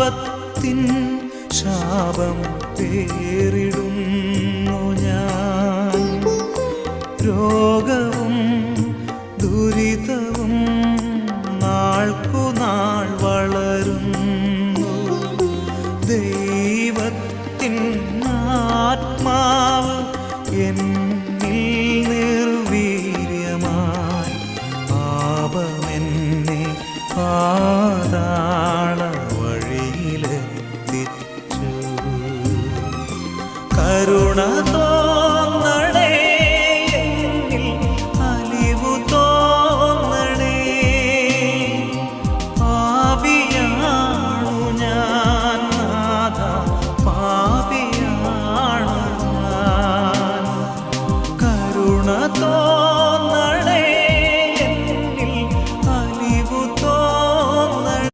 പാപത്തിൻ ശാപം പേരിടുന്നു ഞാൻ. രോഗവും ദുരിതവും നാൾക്കു നാൾ വളരുന്നു. ദൈവത്തിൻ ആത്മാവ് എന്നിൽ നിർവീര്യമായി പാപമെന്നെ പാതാ കരുണ തോ